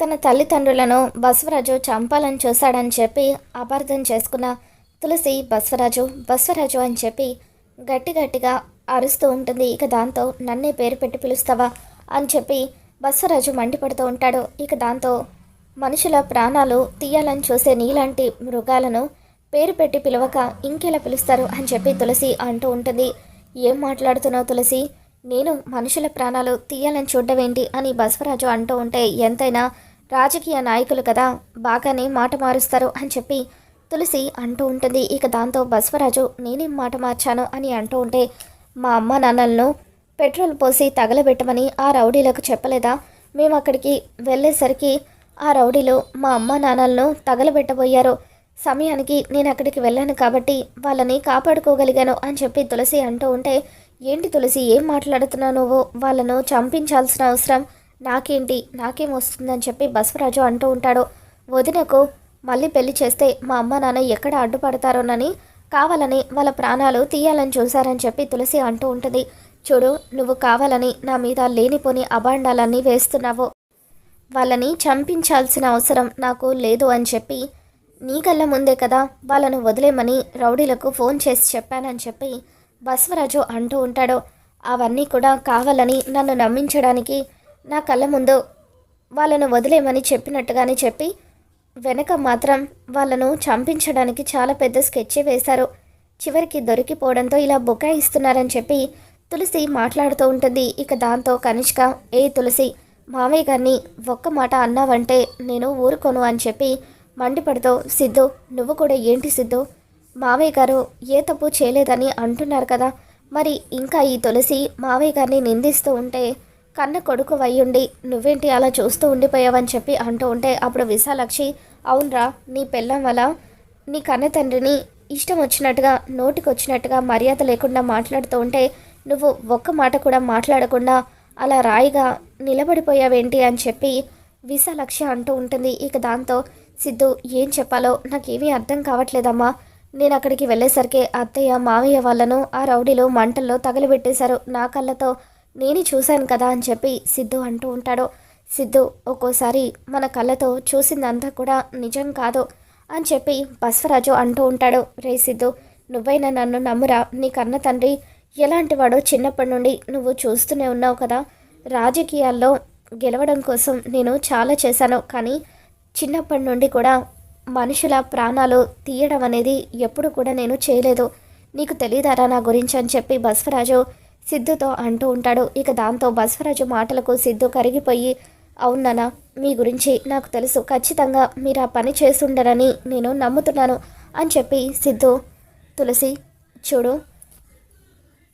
తన తల్లిదండ్రులను బస్వరాజు చంపాలని చూశాడని చెప్పి అపార్థం చేసుకున్న తులసి బస్వరాజు బస్వరాజు అని చెప్పి గట్టి గట్టిగా అరుస్తూ ఉంటుంది. ఇక దాంతో నన్నే పేరు పెట్టి పిలుస్తావా? అని చెప్పి బస్వరాజు మండిపడుతూ ఉంటాడు. ఇక దాంతో మనుషుల ప్రాణాలు తీయాలని చూసే నీలాంటి మృగాలను పేరు పెట్టి పిలవక ఇంకెలా పిలుస్తారు అని చెప్పి తులసి అంటూ ఉంటుంది. ఏం మాట్లాడుతున్నావు తులసి? నేను మనుషుల ప్రాణాలు తీయాలని చూడవేంటి అని బస్వరాజు అంటూ ఉంటే ఎంతైనా రాజకీయ నాయకులు కదా బాగానే మాట మారుస్తారు అని చెప్పి తులసి అంటూ ఉంటుంది. ఇక దాంతో బసవరాజు నేనేం మాట మార్చాను? అని అంటూ ఉంటే మా అమ్మ నాన్నలను పెట్రోల్ పోసి తగలబెట్టమని ఆ రౌడీలకు చెప్పలేదా? మేము అక్కడికి వెళ్ళేసరికి ఆ రౌడీలు మా అమ్మ నాన్నలను తగలబెట్టబోయారు. సమయానికి నేను అక్కడికి వెళ్ళాను కాబట్టి వాళ్ళని కాపాడుకోగలిగాను అని చెప్పి తులసి అంటూ ఉంటే ఏంటి తులసి ఏం మాట్లాడుతున్నావు నువ్వు? వాళ్ళను చంపించాల్సిన అవసరం నాకేంటి? నాకేం వస్తుందని చెప్పి బసవరాజు అంటూ ఉంటాడు. వదినకు మళ్ళీ పెళ్ళి చేస్తే మా అమ్మ నాన్న ఎక్కడ అడ్డుపడతారోనని కావాలని వాళ్ళ ప్రాణాలు తీయాలని చూశారని చెప్పి తులసి అంటూ ఉంటుంది. చూడు నువ్వు కావాలని నా మీద లేనిపోని అభాండాలన్నీ వేస్తున్నావు. వాళ్ళని చంపించాల్సిన అవసరం నాకు లేదు అని చెప్పి నీ కళ్ళ ముందే కదా వాళ్ళను వదిలేమని రౌడీలకు ఫోన్ చేసి చెప్పానని చెప్పి బసవరాజు అంటూ ఉంటాడు. అవన్నీ కూడా కావాలని నన్ను నమ్మించడానికి నా కళ్ళ ముందు వాళ్ళను వదిలేమని చెప్పినట్టుగానే చెప్పి వెనక మాత్రం వాళ్ళను చంపించడానికి చాలా పెద్ద స్కెచ్ వేశారు. చివరికి దొరికిపోవడంతో ఇలా బుకాయిస్తున్నారని చెప్పి తులసి మాట్లాడుతూ ఉంటుంది. ఇక దాంతో కనిష్క ఏ తులసి మామయ్య గారిని ఒక్క మాట అన్నావంటే నేను ఊరుకోను అని చెప్పి మండిపడుతూ సిద్ధు నువ్వు కూడా ఏంటి సిద్ధు? మావయ్య గారు ఏ తప్పు చేయలేదని అంటున్నారు కదా. మరి ఇంకా ఈ తులసి మావయ్య గారిని నిందిస్తూ ఉంటే కన్న కొడుకు అయ్యుండి నువ్వేంటి అలా చూస్తూ ఉండిపోయావని చెప్పి అంటూ ఉంటే అప్పుడు విశాలక్షి అవునరా నీ పెళ్ళం వల్ల నీ కన్న తండ్రిని ఇష్టం వచ్చినట్టుగా నోటికొచ్చినట్టుగా మర్యాద లేకుండా మాట్లాడుతూ ఉంటే నువ్వు ఒక్క మాట కూడా మాట్లాడకుండా అలా రాయిగా నిలబడిపోయావేంటి అని చెప్పి విశాలక్ష అంటూ ఉంటుంది. ఇక దాంతో సిద్ధు ఏం చెప్పాలో నాకేమీ అర్థం కావట్లేదమ్మా. నేను అక్కడికి వెళ్ళేసరికి అత్తయ్య మావయ్య వాళ్ళను ఆ రౌడీలు మంటల్లో తగలబెట్టేశారు. నా కళ్ళతో నేనే చూశాను కదా అని చెప్పి సిద్ధు అంటూ ఉంటాడు. సిద్ధు ఒక్కోసారి మన కళ్ళతో చూసిందంతా కూడా నిజం కాదు అని చెప్పి బసవరాజు అంటూ ఉంటాడు. రే సిద్ధు నువ్వైనా నన్ను నమ్మురా? నీ కన్న తండ్రి ఎలాంటి వాడో చిన్నప్పటి నుండి నువ్వు చూస్తూనే ఉన్నావు కదా. రాజకీయాల్లో గెలవడం కోసం నేను చాలా చేశాను. కానీ చిన్నప్పటి నుండి కూడా మనుషుల ప్రాణాలు తీయడం అనేది ఎప్పుడు కూడా నేను చేయలేదు. నీకు తెలియదారా నా గురించి అని చెప్పి బస్వరాజు సిద్ధుతో అంటూ ఉంటాడు. ఇక దాంతో బసవరాజు మాటలకు సిద్ధు కరిగిపోయి అవునన్నా మీ గురించి నాకు తెలుసు. ఖచ్చితంగా మీరు ఆ పని చేస్తుండరని నేను నమ్ముతున్నాను అని చెప్పి సిద్ధు తులసి చూడు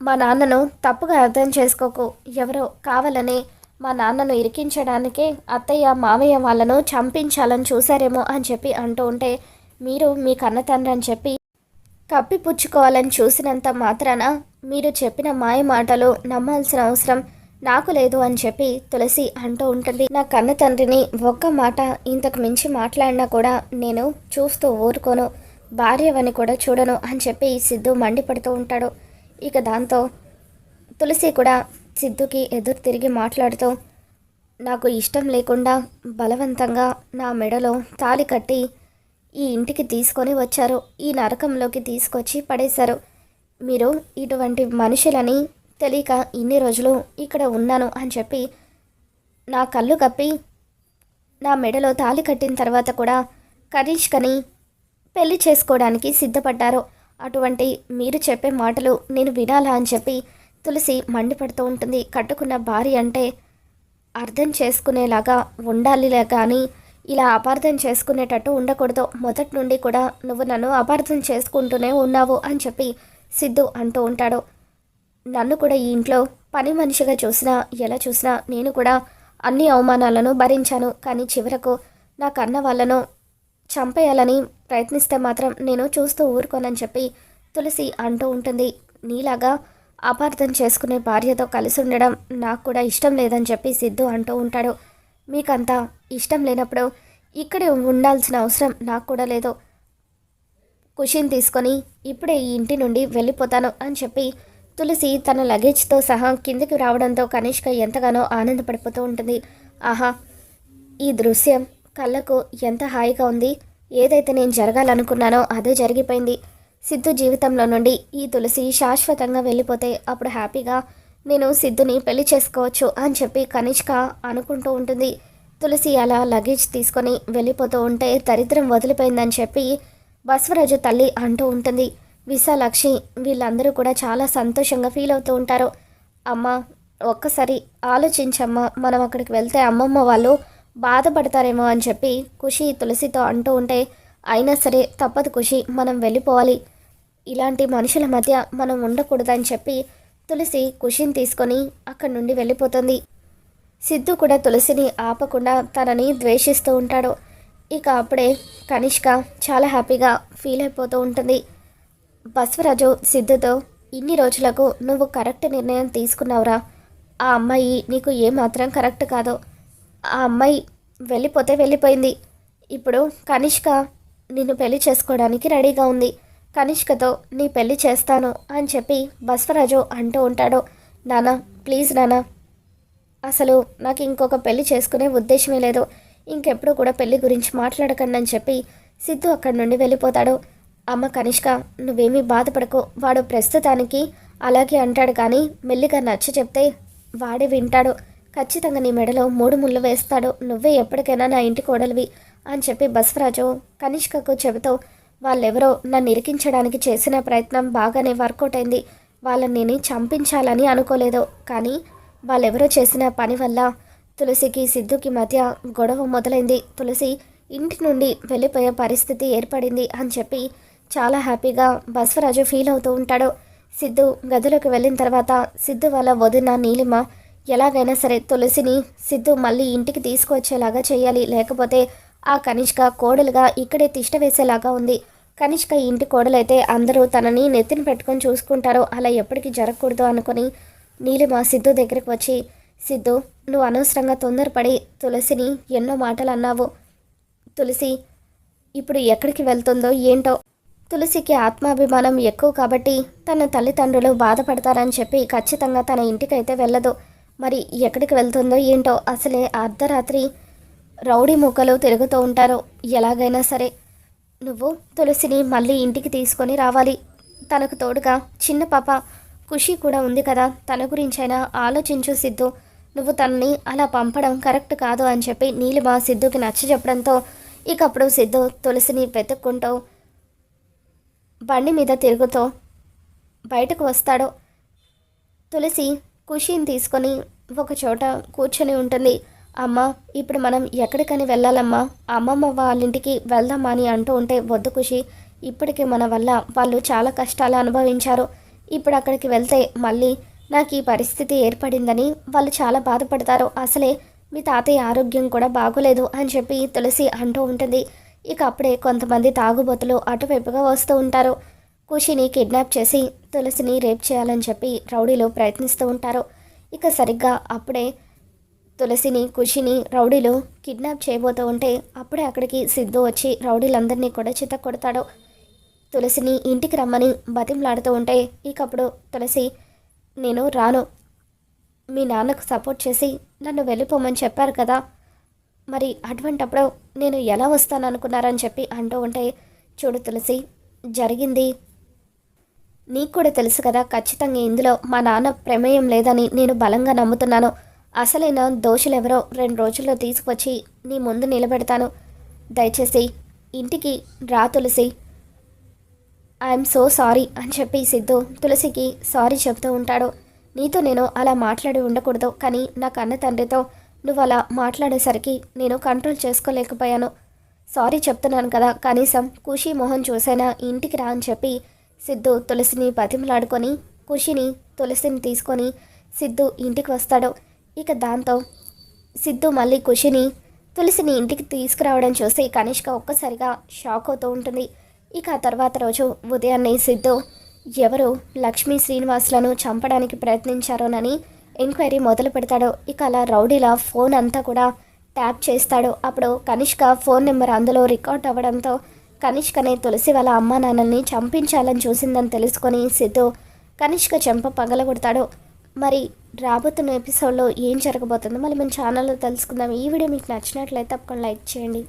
మా నాన్నను తప్పుగా అర్థం చేసుకోకు. ఎవరో కావాలని మా నాన్నను ఇరికించడానికే అత్తయ్య మామయ్య వాళ్ళను చంపించాలని చూశారేమో అని చెప్పి అంటూ ఉంటే మీరు మీ కన్న తండ్రి అని చెప్పి కప్పిపుచ్చుకోవాలని చూసినంత మాత్రాన మీరు చెప్పిన మాయ మాటలు నమ్మాల్సిన అవసరం నాకు లేదు అని చెప్పి తులసి అంటూ ఉంటుంది. నా కన్న తండ్రిని ఒక్క మాట ఇంతకు మించి మాట్లాడినా కూడా నేను చూస్తూ ఊరుకోను. భార్యవని కూడా చూడను అని చెప్పి సిద్ధు మండిపడుతూ ఉంటాడు. ఇక దాంతో తులసి కూడా సిద్ధుకి ఎదురు తిరిగి మాట్లాడుతూ నాకు ఇష్టం లేకుండా బలవంతంగా నా మెడలో తాలి కట్టి ఈ ఇంటికి తీసుకొని వచ్చారు. ఈ నరకంలోకి తీసుకొచ్చి పడేశారు. మీరు ఇటువంటి మనుషులని తెలియక ఇన్ని రోజులు ఇక్కడ ఉన్నాను అని చెప్పి నా కళ్ళు కప్పి నా మెడలో తాళి కట్టిన తర్వాత కూడా కని పెళ్ళి చేసుకోవడానికి సిద్ధపడ్డారు. అటువంటి మీరు చెప్పే మాటలు నేను వినాలా అని చెప్పి తులసి మండిపడుతూ ఉంటుంది. కట్టుకున్న భార్య అంటే అర్థం చేసుకునేలాగా ఉండాలిలే కానీ ఇలా అపార్థం చేసుకునేటట్టు ఉండకూడదు. మొదటి నుండి కూడా నువ్వు నన్ను అపార్థం చేసుకుంటూనే ఉన్నావు అని చెప్పి సిద్ధు అంటూ ఉంటాడు. నన్ను కూడా ఈ ఇంట్లో పని మనిషిగా చూసినా ఎలా చూసినా నేను కూడా అన్ని అవమానాలను భరించాను. కానీ చివరకు నా కన్న వాళ్ళను చంపేయాలని ప్రయత్నిస్తే మాత్రం నేను చూస్తూ ఊరుకోనని చెప్పి తులసి అంటూ ఉంటుంది. నీలాగా అపార్థం చేసుకునే భార్యతో కలిసి ఉండడం నాకు కూడా ఇష్టం లేదని చెప్పి సిద్ధు అంటూ ఉంటాడు. మీకంతా ఇష్టం లేనప్పుడు ఇక్కడే ఉండాల్సిన అవసరం నాకు కూడా లేదు. కుషిని తీసుకొని ఇప్పుడే ఈ ఇంటి నుండి వెళ్ళిపోతాను అని చెప్పి తులసి తన లగేజ్తో సహా కిందకి రావడంతో కనిష్క ఎంతగానో ఆనందపడిపోతూ ఉంటుంది. ఆహా ఈ దృశ్యం కళ్ళకు ఎంత హాయిగా ఉంది. ఏదైతే నేను జరగాలనుకున్నానో అదే జరిగిపోయింది. సిద్ధు జీవితంలో నుండి ఈ తులసి శాశ్వతంగా వెళ్ళిపోతే అప్పుడు హ్యాపీగా నేను సిద్ధుని పెళ్ళి చేసుకోవచ్చు అని చెప్పి కనిష్క అనుకుంటూ ఉంటుంది. తులసి అలా లగేజ్ తీసుకొని వెళ్ళిపోతూ ఉంటే దరిద్రం వదిలిపోయిందని చెప్పి బసవరాజు తల్లి అంటూ ఉంటుంది. విశాలక్ష్మి వీళ్ళందరూ కూడా చాలా సంతోషంగా ఫీల్ అవుతూ ఉంటారు. అమ్మ ఒక్కసారి ఆలోచించమ్మా మనం అక్కడికి వెళ్తే అమ్మమ్మ వాళ్ళు బాధపడతారేమో అని చెప్పి ఖుషి తులసితో అంటూ ఉంటే అయినా సరే తప్పదు ఖుషి మనం వెళ్ళిపోవాలి. ఇలాంటి మనుషుల మధ్య మనం ఉండకూడదని చెప్పి తులసి ఖుషిని తీసుకొని అక్కడి నుండి వెళ్ళిపోతుంది. సిద్ధు కూడా తులసిని ఆపకుండా తనని ద్వేషిస్తూ ఉంటాడు. ఇక అప్పుడే కనిష్క చాలా హ్యాపీగా ఫీల్ అయిపోతూ ఉంటుంది. బసవరాజు సిద్ధుతో ఇన్ని రోజులకు నువ్వు కరెక్ట్ నిర్ణయం తీసుకున్నావురా. ఆ అమ్మాయి నీకు ఏమాత్రం కరెక్ట్ కాదో. ఆ అమ్మాయి వెళ్ళిపోతే వెళ్ళిపోయింది. ఇప్పుడు కనిష్క నిన్ను పెళ్ళి చేసుకోవడానికి రెడీగా ఉంది. కనిష్కతో నీ పెళ్ళి చేస్తాను అని చెప్పి బసవరాజు అంటూ ఉంటాడు. నానా ప్లీజ్ నానా అసలు నాకు ఇంకొక పెళ్ళి చేసుకునే ఉద్దేశమే లేదు. ఇంకెప్పుడు కూడా పెళ్ళి గురించి మాట్లాడకండి చెప్పి సిద్ధు అక్కడి నుండి వెళ్ళిపోతాడు. అమ్మ కనిష్క నువ్వేమీ బాధపడకు. వాడు ప్రస్తుతానికి అలాగే అంటాడు కానీ మెల్లిగా నచ్చ చెప్తే వాడే వింటాడు. ఖచ్చితంగా నీ మెడలో మూడు ముళ్ళు వేస్తాడు. నువ్వే ఎప్పటికైనా నా ఇంటి కోడలివి అని చెప్పి బస్వరాజు కనిష్కకు చెబుతూ వాళ్ళెవరో నన్ను ఇరికించడానికి చేసిన ప్రయత్నం బాగానే వర్కౌట్ అయింది. వాళ్ళని నేను చంపించాలని అనుకోలేదు. కానీ వాళ్ళెవరో చేసిన పని వల్ల తులసికి సిద్ధుకి మధ్య గొడవ మొదలైంది. తులసి ఇంటి నుండి వెళ్ళిపోయే పరిస్థితి ఏర్పడింది అని చెప్పి చాలా హ్యాపీగా బస్వరాజు ఫీల్ అవుతూ ఉంటాడు. సిద్ధు గదిలోకి వెళ్ళిన తర్వాత సిద్ధు వాళ్ళ వదిన నీలిమ ఎలాగైనా సరే తులసిని సిద్ధు మళ్ళీ ఇంటికి తీసుకొచ్చేలాగా చేయాలి. లేకపోతే ఆ కనిష్క కోడలుగా ఇక్కడే తిష్ట వేసేలాగా ఉంది. కనిష్క ఇంటి కోడలైతే అందరూ తనని నెత్తిన పెట్టుకొని చూసుకుంటారో. అలా ఎప్పటికీ జరగకూడదు అనుకొని నీలిమ సిద్ధు దగ్గరికి వచ్చి సిద్ధు నువ్వు అనవసరంగా తొందరపడి తులసిని ఎన్నో మాటలు అన్నావు తులసి ఇప్పుడు ఎక్కడికి వెళ్తుందో ఏంటో. తులసికి ఆత్మాభిమానం ఎక్కువ కాబట్టి తన తల్లిదండ్రులు బాధపడతారని చెప్పి ఖచ్చితంగా తన ఇంటికైతే వెళ్ళదు. మరి ఎక్కడికి వెళ్తుందో ఏంటో అసలే అర్ధరాత్రి రౌడీ మూకలు తిరుగుతూ ఉంటారు. ఎలాగైనా సరే. నువ్వు తులసిని మళ్ళీ ఇంటికి తీసుకొని రావాలి. తనకు తోడుగా చిన్న పాప ఖుషి కూడా ఉంది కదా. తన గురించైనా ఆలోచించు సిద్ధు. నువ్వు తనని అలా పంపడం కరెక్ట్ కాదు అని చెప్పి నీలిమ సిద్ధుకి నచ్చ చెప్పడంతో ఇకప్పుడు సిద్ధు తులసిని వెతుక్కుంటూ బండి మీద తిరుగుతూ బయటకు వస్తాడు. తులసి ఖుషిని తీసుకొని ఒక చోట కూర్చొని ఉంటుంది. అమ్మ ఇప్పుడు మనం ఎక్కడికని వెళ్ళాలమ్మా? అమ్మమ్మ వాళ్ళ ఇంటికి వెళ్దామా అని అంటూ ఉంటే వద్దు ఖుషి ఇప్పటికీ మన వల్ల వాళ్ళు చాలా కష్టాలు అనుభవించారు. ఇప్పుడు అక్కడికి వెళ్తే మళ్ళీ నాకు ఈ పరిస్థితి ఏర్పడిందని వాళ్ళు చాలా బాధపడతారు. అసలే మీ తాతయ్య ఆరోగ్యం కూడా బాగోలేదు అని చెప్పి తులసి అంటూ ఉంటుంది. ఇక అప్పుడే కొంతమంది తాగుబోతులు అటువైపుగా వస్తూ ఉంటారు. కుషిని కిడ్నాప్ చేసి తులసిని రేప్ చేయాలని చెప్పి రౌడీలు ప్రయత్నిస్తూ ఉంటారు. ఇక సరిగ్గా అప్పుడే తులసిని కుషిని రౌడీలు కిడ్నాప్ చేయబోతూ ఉంటే అప్పుడే అక్కడికి సిద్ధు వచ్చి రౌడీలందరినీ కూడా చిత్త కొడతాడు. తులసిని ఇంటికి రమ్మని బతిమలాడుతూ ఉంటే ఇక అప్పుడు తులసి నేను రాను. మీ నాన్నకు సపోర్ట్ చేసి నన్ను వెళ్ళిపోమని చెప్పారు కదా. మరి అటువంటప్పుడు నేను ఎలా వస్తాను అనుకున్నారని చెప్పి అంటూ ఉంటే చూడు తులసి జరిగింది. నీకు కూడా తెలుసు కదా ఖచ్చితంగా ఇందులో మా నాన్న ప్రమేయం లేదని నేను బలంగా నమ్ముతున్నాను. అసలైన దోషులెవరో రెండు రోజుల్లో తీసుకొచ్చి నీ ముందు నిలబెడతాను. దయచేసి ఇంటికి రా తులసి. ఐఎమ్ సో సారీ అని చెప్పి సిద్ధు తులసికి సారీ చెప్తూ ఉంటాడు. నీతో నేను అలా మాట్లాడి ఉండకూడదు కానీ నా కన్న తండ్రితో నువ్వు అలా మాట్లాడేసరికి నేను కంట్రోల్ చేసుకోలేకపోయాను. సారీ చెప్తున్నాను కదా కనీసం ఖుషి మొహం చూసైనా ఇంటికి రా అని చెప్పి సిద్ధు తులసిని బతిమలాడుకొని ఖుషిని తులసిని తీసుకొని సిద్ధు ఇంటికి వస్తాడు. ఇక దాంతో సిద్ధు మళ్ళీ ఖుషిని తులసిని ఇంటికి తీసుకురావడం చూసి కనిష్క ఒక్కసారిగా షాక్ అవుతూ ఉంటుంది. ఇక తర్వాత రోజు ఉదయాన్నే సిద్ధు ఎవరు లక్ష్మీ శ్రీనివాసులను చంపడానికి ప్రయత్నించారోనని ఎంక్వైరీ మొదలు పెడతాడు ఇక అలా రౌడీల ఫోన్ అంతా కూడా ట్యాప్ చేస్తాడు అప్పుడు కనిష్క ఫోన్ నెంబర్ అందులో రికార్డ్ అవ్వడంతో కనిష్కనే తులసి వాళ్ళ అమ్మా నాన్నల్ని చంపించాలని చూసిందని తెలుసుకొని సిద్ధు కనిష్క చెంప పగలగొడతాడు. మరి రాబోతున్న ఎపిసోడ్లో ఏం జరగబోతుందో మళ్ళీ మన ఛానల్లో తెలుసుకుందాం. ఈ వీడియో మీకు నచ్చినట్లయితే తప్పకుండా లైక్ చేయండి.